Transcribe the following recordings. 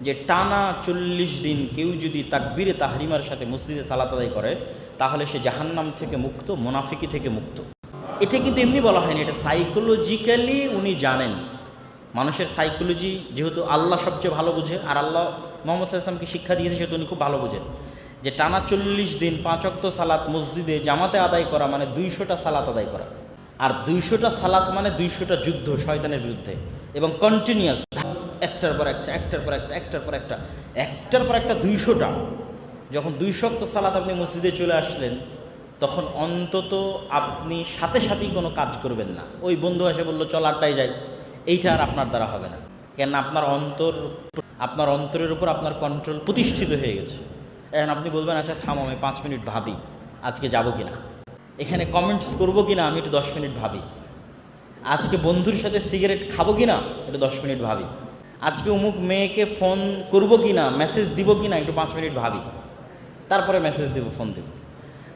যে টানা চল্লিশ দিন কেউ যদি তাকবিরে তাহরিমার সাথে মসজিদে সালাত আদায় করে, তাহলে সে জাহান্নাম থেকে মুক্ত, মোনাফিকি থেকে মুক্ত। এটা কিন্তু এমনি বলা হয়নি, এটা সাইকোলজিক্যালি উনি জানেন। মানুষের সাইকোলজি যেহেতু আল্লাহ সবচেয়ে ভালো বুঝে, আর আল্লাহ মোহাম্মদ ইসলামকে শিক্ষা দিয়েছে সেহেতু উনি খুব ভালো বুঝেন যে টানা চল্লিশ দিন পাঁচক্ত সালাত মসজিদে জামাতে আদায় করা মানে দুইশোটা সালাত আদায় করা। আর দুইশোটা সালাত মানে দুইশোটা যুদ্ধ শয়তানের বিরুদ্ধে। এবং কন্টিনিউয়াস একটার পর একটা, একটার পর একটা, একটার পর একটা, একটার পর একটা দুইশোটা। যখন দুই দুইশক্ত সালাত আপনি মসজিদে চলে আসলেন, তখন অন্তত আপনি সাথে সাথেই কোনো কাজ করবেন না। ওই বন্ধু এসে বলল, চল আড্ডায় যাই। এইটা আর আপনার দ্বারা হবে না। কেন আপনার অন্তর, আপনার অন্তরের উপর আপনার কন্ট্রোল প্রতিষ্ঠিত হয়ে গেছে। এখন আপনি বলবেন আচ্ছা থামো, আমি পাঁচ মিনিট ভাবি, আজকে যাব কি না এখানে কমেন্টস করব কি না আমি একটু দশ মিনিট ভাবি। আজকে বন্ধুর সাথে সিগারেট খাব কি না একটু দশ মিনিট ভাবি। আজকে অমুক মেয়েকে ফোন করব কি না মেসেজ দিব কি না একটু পাঁচ মিনিট ভাবি। তারপরে মেসেজ দেব ফোন দেব।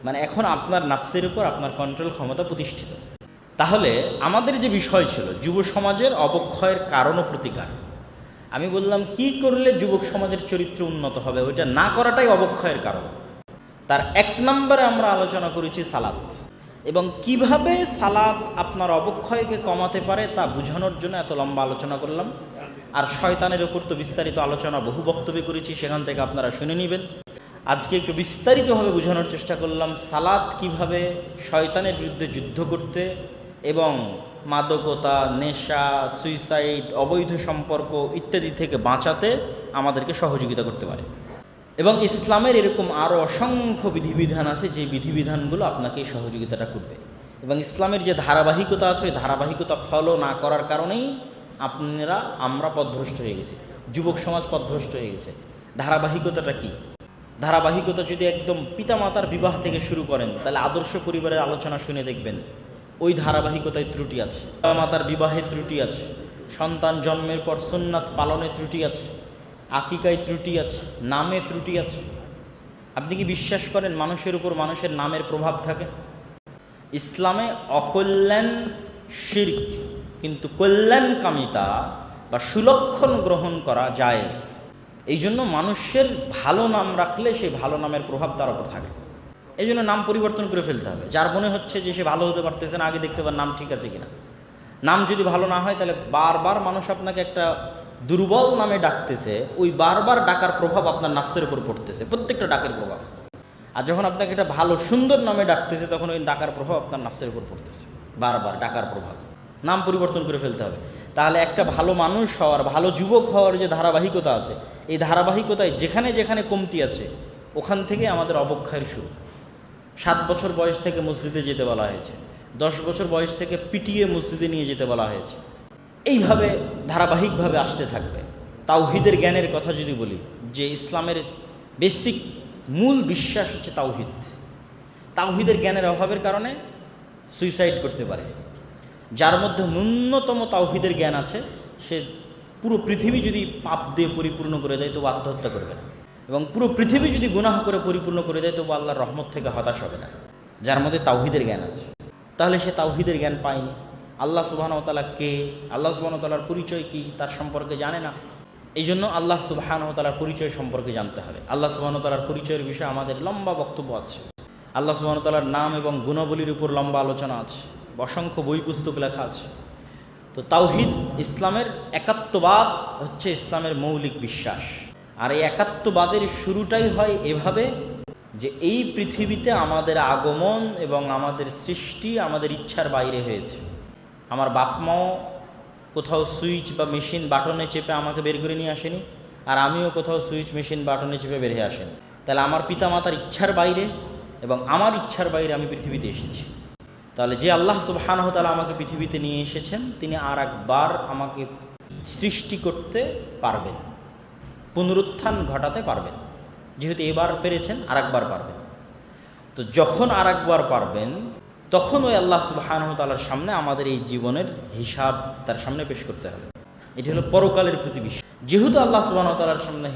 মানে এখন আপনার নাফসের উপর আপনার কন্ট্রোল ক্ষমতা প্রতিষ্ঠিত। তাহলে আমাদের যে বিষয় ছিল, যুব সমাজের অবক্ষয়ের কারণ ও প্রতিকার। আমি বললাম, কি করলে যুবক সমাজের চরিত্র উন্নত হবে? ওইটা না করাটাই অবক্ষয়ের কারণ। তার এক নম্বরে আমরা আলোচনা করেছি সালাদ এবং কীভাবে সালাদ আপনার অবক্ষয়কে কমাতে পারে তা বোঝানোর জন্য এত লম্বা আলোচনা করলাম। আর শয়তানের উপর তো বিস্তারিত আলোচনা বহু বক্তব্য করেছি, সেখান থেকে আপনারা শুনে নেবেন। আজকে একটু বিস্তারিতভাবে বোঝানোর চেষ্টা করলাম সালাদ কীভাবে শয়তানের বিরুদ্ধে যুদ্ধ করতে এবং মাদকতা, নেশা, সুইসাইড, অবৈধ সম্পর্ক ইত্যাদি থেকে বাঁচাতে আমাদেরকে সহযোগিতা করতে পারে। এবং ইসলামের এরকম আরও অসংখ্য বিধিবিধান আছে, যে বিধিবিধানগুলো আপনাকে এই সহযোগিতাটা করবে। এবং ইসলামের যে ধারাবাহিকতা আছে, ওই ধারাবাহিকতা ফলো না করার কারণেই আপনারা, আমরা পথভ্রষ্ট হয়ে গেছি। যুবক সমাজ পথভ্রষ্ট হয়ে গেছে। ধারাবাহিকতাটা কি? ধারাবাহিকতা যদি একদম পিতামাতার বিবাহ থেকে শুরু করেন, তাহলে আদর্শ পরিবারের আলোচনা শুনে দেখবেন, ওই ধারাবাহিকতায় ত্রুটি আছে। মাতার বিবাহে ত্রুটি আছে। সন্তান জন্মের পর সুন্নাত পালনে ত্রুটি আছে। আকিকায় ত্রুটি আছে। নামে ত্রুটি আছে। আপনি কি বিশ্বাস করেন মানুষের উপর মানুষের নামের প্রভাব থাকে? ইসলামে অকল্যাণ, শির্ক। কিন্তু কল্যাণকামিতা বা সুলক্ষণ গ্রহণ করা জায়েজ। এই জন্য মানুষের ভালো নাম রাখলে সেই ভালো নামের প্রভাব তার উপর থাকে। এই জন্য নাম পরিবর্তন করে ফেলতে হবে। যার মনে হচ্ছে যে সে ভালো হতে পারতেছে না, আগে দেখতে পার নাম ঠিক আছে কিনা। নাম যদি ভালো না হয়, তাহলে বারবার মানুষ আপনাকে একটা দুর্বল নামে ডাকতেছে। ওই বারবার ডাকার প্রভাব আপনার নাফসের উপর পড়তেছে। প্রত্যেকটা ডাকের প্রভাব। আর যখন আপনাকে একটা ভালো, সুন্দর নামে ডাকতেছে, তখন ওই ডাকার প্রভাব আপনার নাফসের উপর পড়তেছে। বারবার ডাকার প্রভাব। নাম পরিবর্তন করে ফেলতে হবে। তাহলে একটা ভালো মানুষ হওয়ার, ভালো যুবক হওয়ার যে ধারাবাহিকতা আছে, এই ধারাবাহিকতায় যেখানে যেখানে কমতি আছে, ওখান থেকে আমাদের অবক্ষয়ের শুরু সাত বছর বয়স থেকে মসজিদে যেতে বলা হয়েছে, দশ বছর বয়স থেকে পিটিয়ে মসজিদে নিয়ে যেতে বলা হয়েছে। এইভাবে ধারাবাহিকভাবে আসতে থাকবে। তাওহিদের জ্ঞানের কথা যদি বলি, যে ইসলামের বেসিক মূল বিশ্বাস হচ্ছে তাওহিদ। তাওহিদের জ্ঞানের অভাবের কারণে সুইসাইড করতে পারে। যার মধ্যে ন্যূনতম তাওহিদের জ্ঞান আছে, সে পুরো পৃথিবী যদি পাপ দিয়ে পরিপূর্ণ করে দেয়, তবু আত্মহত্যা করবে না। এবং পুরো পৃথিবী যদি গুনাহ করে পরিপূর্ণ করে দেয়, তবু আল্লাহর রহমত থেকে হতাশ হবে না। যার মধ্যে তাওহিদের জ্ঞান আছে। তাহলে সে তাওহিদের জ্ঞান পায়নি। আল্লাহ সুবাহানতালা কে? আল্লাহ সুবাহতালার পরিচয় কি? তার সম্পর্কে জানে না। এই জন্য আল্লাহ সুবাহানতালার পরিচয় সম্পর্কে জানতে হবে। আল্লাহ সুবাহতালার পরিচয়ের বিষয়ে আমাদের লম্বা বক্তব্য আছে। আল্লাহ সুবাহতালার নাম এবং গুণাবলীর উপর লম্বা আলোচনা আছে। অসংখ্য বই পুস্তক লেখা আছে। তো তাওহিদ ইসলামের একাত্মবাদ হচ্ছে ইসলামের মৌলিক বিশ্বাস। আর এই একাত্মবাদের শুরুটাই হয় এভাবে যে এই পৃথিবীতে আমাদের আগমন এবং আমাদের সৃষ্টি, আমাদের ইচ্ছার বাইরে হয়েছে। আমার বাপ মাও কোথাও সুইচ বা মেশিন বাটনে চেপে আমাকে বের করে নিয়ে আসেনি, আর আমিও কোথাও সুইচ, মেশিন বাটনে চেপে বের হয়ে আসেনি। তাহলে আমার পিতা মাতার ইচ্ছার বাইরে এবং আমার ইচ্ছার বাইরে আমি পৃথিবীতে এসেছি। তাহলে যে আল্লাহ সুবহানাহু তাআলা আমাকে পৃথিবীতে নিয়ে এসেছেন, তিনি আর একবার আমাকে সৃষ্টি করতে পারবেন। পুনরুত্থান ঘটাতে পারবেন। যেহেতু এবার পেরেছেন আর একবার পারবেন। তো যখন আর একবার পারবেন, তখন ওই আল্লাহ সুবহানাহু তাআলার সামনে আমাদের এই জীবনের হিসাব তার সামনে পেশ করতে হবে। এটি হলো পরকালের প্রতি বিশ্বাস যেহেতু আল্লাহ সুবহানাহু তাআলার সামনে